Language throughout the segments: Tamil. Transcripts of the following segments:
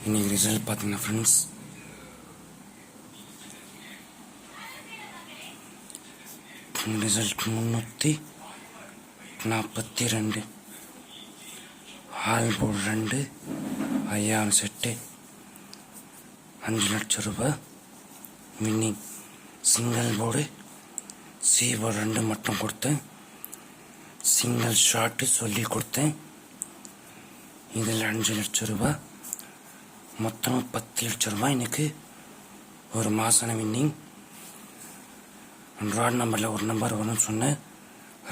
இன்னைக்கு ரிசல்ட் பார்த்தீங்கன்னா ஃப்ரெண்ட்ஸ் ரிசல்ட் முந்நூற்றி நாற்பத்தி ரெண்டு ஆல் போர்டு ரெண்டு ஐயாயிரம் செட்டு அஞ்சு லட்சம் ரூபாய் winning single board C board ரெண்டு மட்டும் கொடுத்தேன் சிங்கிள் ஷாட்டு சொல்லி கொடுத்தேன் இதில் அஞ்சு லட்சம் ரூபாய் மொத்தம் பத்து லட்சம் ரூபாய் எனக்கு ஒரு மாசான வின்னிங் ராட் நம்பரில் ஒரு நம்பர் வரும்னு சொன்னேன்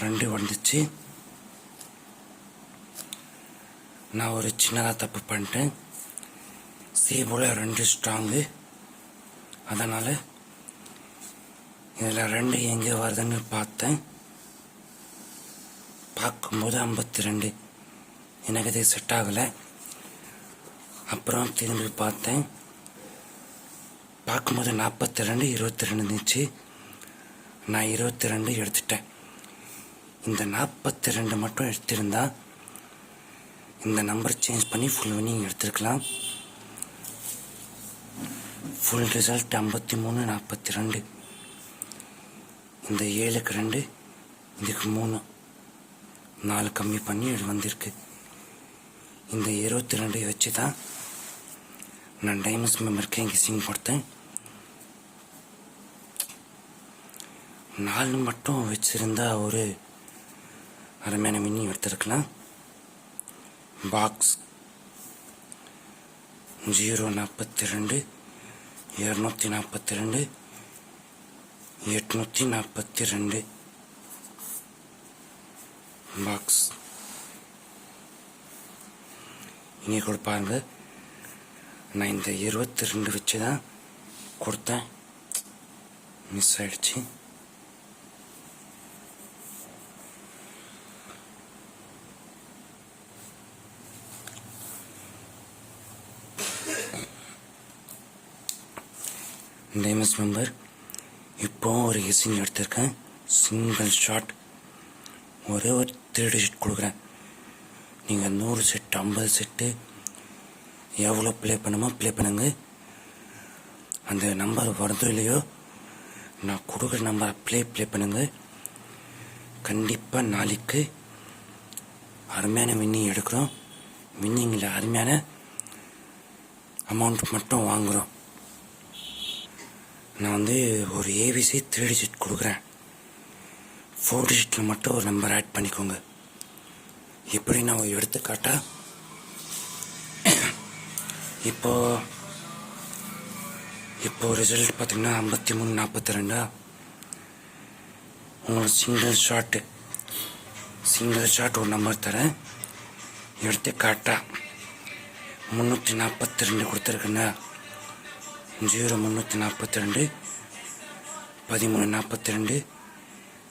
ரெண்டு வந்துச்சு. நான் ஒரு சின்னதாக தப்பு பண்ணிட்டேன். சி போல ரெண்டு ஸ்ட்ராங்கு அதனால் இதில் ரெண்டு எங்கே வருதுன்னு பார்த்தேன். பார்க்கும்போது ஐம்பத்தி ரெண்டு. எனக்கு இது செட் ஆகலை. அப்புறம் திரும்பி பார்த்தேன். பார்க்கும்போது நாற்பத்தி ரெண்டு இருபத்தி ரெண்டு இருந்துச்சு. நான் இருபத்தி ரெண்டு எடுத்துட்டேன். இந்த நாற்பத்தி ரெண்டு மட்டும் எடுத்திருந்தா இந்த நம்பர் சேஞ்ச் பண்ணி ஃபுல் வினிங் எடுத்துருக்கலாம். ஃபுல் ரிசல்ட் ஐம்பத்தி மூணு நாற்பத்தி ரெண்டு இந்த ஏழுக்கு ரெண்டு இதுக்கு மூணு. நாலு கம்மி பண்ணி வந்திருக்கு. இந்த இருபத்தி ரெண்டை வச்சு தான் நான் டைமஸ் மெம்பருக்கு இங்கே சிங் கொடுத்தேன். நாலு மட்டும் வச்சுருந்தா ஒரு அருமையான மினி எடுத்துருக்கலாம் பாக்ஸ் ஜீரோ நாற்பத்தி ரெண்டு இரநூத்தி நாற்பத்தி ரெண்டு எட்நூற்றி நாற்பத்தி ரெண்டு பாக்ஸ் இங்கே கொடுப்பாங்க நான் இந்த இருபத்தி ரெண்டு வச்சு தான் கொடுத்தேன். மிஸ் ஆயிடுச்சு. டைமஸ் மெம்பர் இப்போ ஒரு எசிங் எடுத்திருக்கேன். சிங்கிள் ஷாட் ஒரே ஒரு த்ரீ செட் கொடுக்குறேன். நீங்கள் நூறு செட் ஐம்பது செட்டு எவ்வளோ ப்ளே பண்ணுமோ ப்ளே பண்ணுங்க. அந்த நம்பர் வருதோ இல்லையோ நான் கொடுக்குற நம்பரை ப்ளே ப்ளே பண்ணுங்க. கண்டிப்பாக நாளைக்கு அருமையான வின்னிங் எடுக்கிறோம். வின்னிங்கில் அருமையான அமௌண்ட் மட்டும் வாங்குகிறோம் நான் வந்து ஒரு ஏபிசி த்ரீ டிஜிட் கொடுக்குறேன். ஃபோர் டிஜிட்டில் மட்டும் ஒரு நம்பர் ஆட் பண்ணிக்கோங்க. எப்படி நான் ஒரு இப்போது இப்போ இப்போ ரிசல்ட் பார்த்தீங்கன்னா ஐம்பத்தி மூணு நாற்பத்தி ரெண்டா? உங்களுக்கு சிங்கிள் ஷாட்டு சிங்கிள் ஷாட் ஒரு நம்பர் தரேன். எடுத்துக்காட்டா முந்நூற்றி நாற்பத்தி ரெண்டு கொடுத்துருக்குண்ணா ஜீரோ முந்நூற்றி நாற்பத்தி ரெண்டு பதிமூணு நாற்பத்தி ரெண்டு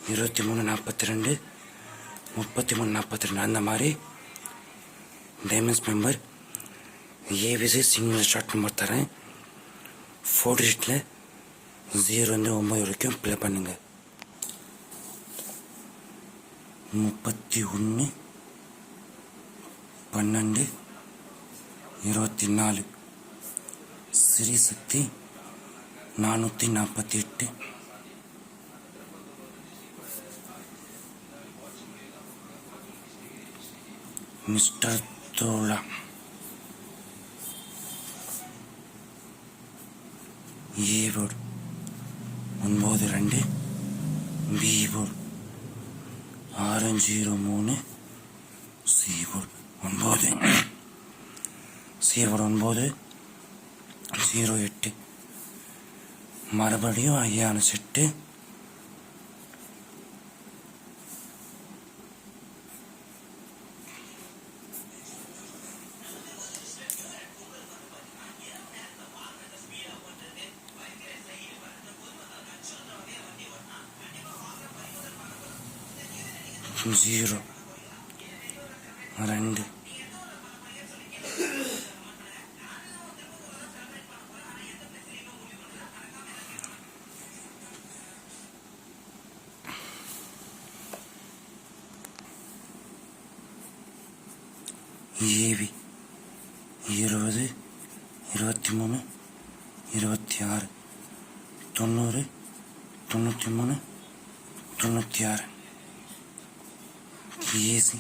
இருபத்தி மூணு நாற்பத்தி ரெண்டு முப்பத்தி மூணு நாற்பத்தி ரெண்டு அந்த மாதிரி diamonds member ABC single short number தரேன். ஃபோர் டிஜிட்டில் ஜீரோ வந்து ஒம்பது வரைக்கும் ப்ளே பண்ணுங்க. முப்பத்தி ஒன்று பன்னெண்டு இருபத்தி நாலு. ஸ்ரீசக்தி நானூற்றி நாற்பத்தி எட்டு. மிஸ்டர் தோலா ஏழு ஒன்பது ரெண்டு. பீபோர்டு ஆறு ஜீரோ மூணு சீபோர்டு ஒன்பது. சீபோர்டு ஒன்பது. ஜீரோ எட்டு. மறுபடியும் ஐயானு செட்டு. ஜீரோ ரெண்டு ஏவி இருபது இருபத்தி மூணு இருபத்தி ஆறு தொண்ணூறு தொண்ணூற்றி மூணு தொண்ணூற்றி ஆறு ஈஸி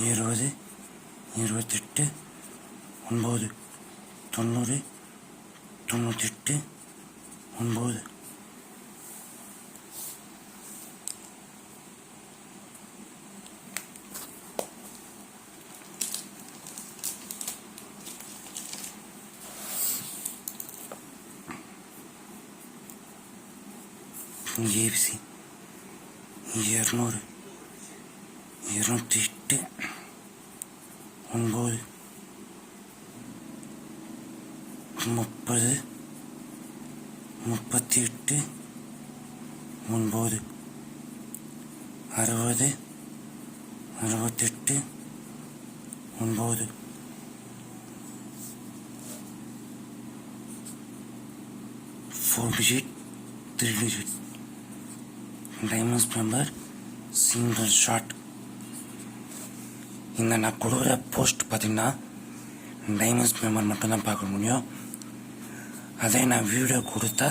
இருபது இருபத்தெட்டு ஒன்பது தொண்ணூறு தொண்ணூத்தெட்டு ஒன்பது. ஏபிசி இரநூறு. இருநூத்தி எட்டு ஒம்பது. முப்பது. முப்பத்தி எட்டு ஒன்பது அறுபது. அறுபத்தெட்டு. ஒன்பது four digit three digit diamonds member single shot. இந்த நான் கொடுக்குற போஸ்ட் பார்த்தீங்கன்னா டைமண்ட்ஸ் மெம்பர் மட்டும்தான் பார்க்க முடியும். அதே நான் வீடியோ கொடுத்தா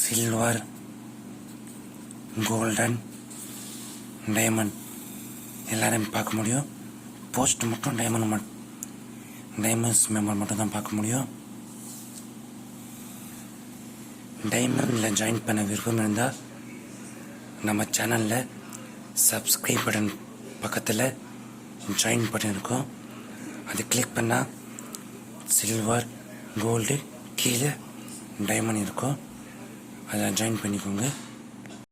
சில்வர் கோல்டன் டைமண்ட். எல்லாரையும் பார்க்க முடியும். போஸ்ட் மட்டும் டைமண்ட் மட்டும் டைமண்ட்ஸ் மெம்பர் மட்டும் தான் பார்க்க முடியும். டைமண்டில் ஜாயின் பண்ண விருப்பம் இருந்தால் நம்ம சேனலில் சப்ஸ்கிரைப் பட்டன் பக்கத்தில் ஜாயின் பட்டன் இருக்கும் அதை கிளிக் பண்ணால் சில்வர் கோல்டு கீழே டைமண்ட் இருக்கும் அதை ஜாயின் பண்ணிக்கோங்க